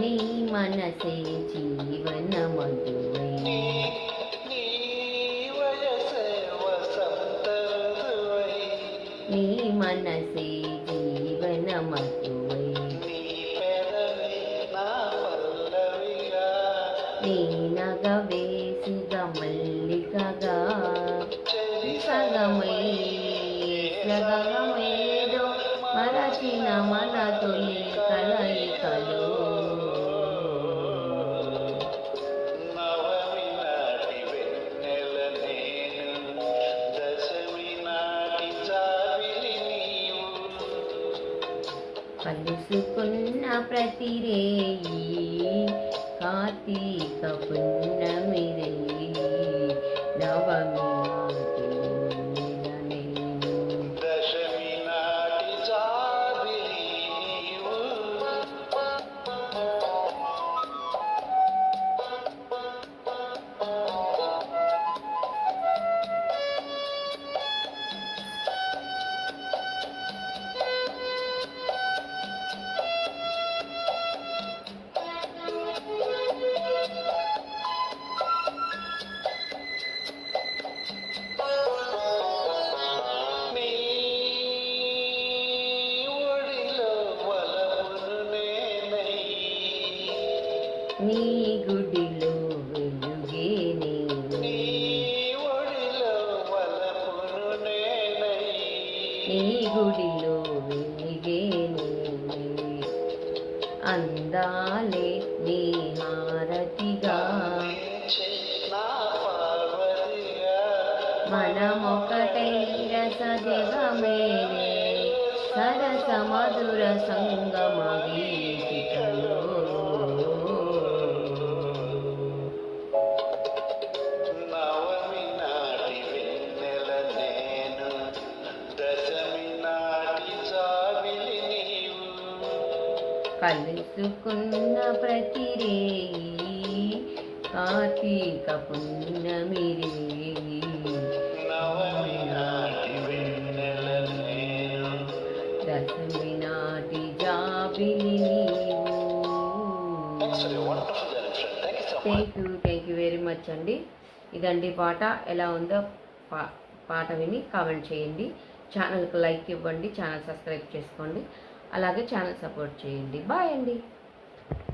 నీ మనసే జీవన మధువై నీ మనసే జీవన మధువై నీ నగవే సుగమల్లికగా సగమై సగమేదో మరచిన మన తొలి కలుసుకున్న ప్రతి కార్తీక పున్నమి నీ గుడిలో వెలుగే నేను. నీ గుడిలో వెలిగే నేనే. అందాలే నీ హారతిగా. మనమొకటై రస జగమేనే సరస మధుర సంగమ కలుసుకున్న ప్రతి రేయి కార్తీక నేను దశమి నాటి జాబిలి much thank you thank you very much అండి. ఇదండి పాట. ఎలా ఉందో పా పాట విని కామెంట్ చేయండి. ఛానల్కి లైక్ ఇవ్వండి. ఛానల్ సబ్స్క్రైబ్ చేసుకోండి. అలాగే ఛానల్ సపోర్ట్ చేయండి. బాయ్ అండి.